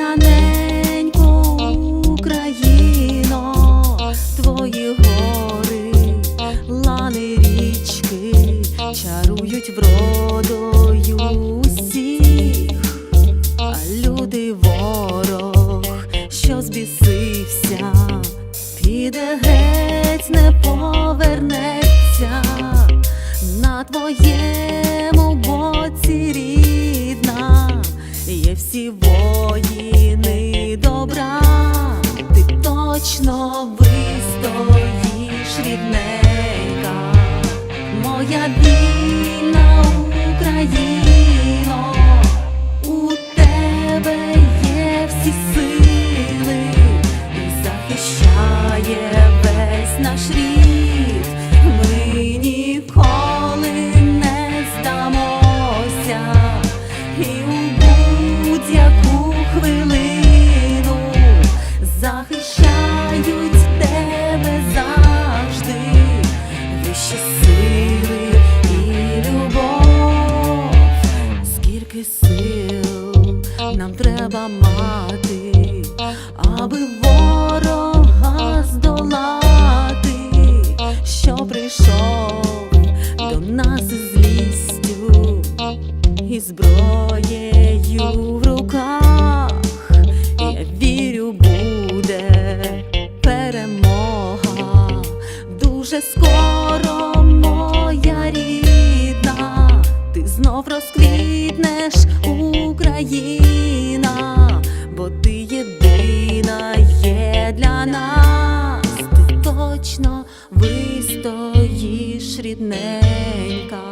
Різдвяненько Україно, твої гори, лани річки чарують вродою усіх, а люди ворог, що збісився, піде геть, не повернеться на твоєму боці рік всі воїни добра, ти точно вистоїш рідненька, моя вільна сили і любов. Скільки сил нам треба мати, аби ворога здолати, що прийшов до нас злістю і зброєю в руках. Для нас, ти точно вистоїш рідненька,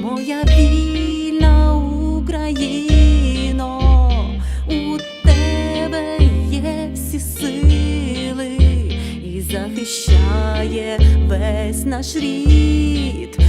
моя вільна Україно, у тебе є всі сили і захищає весь наш рід.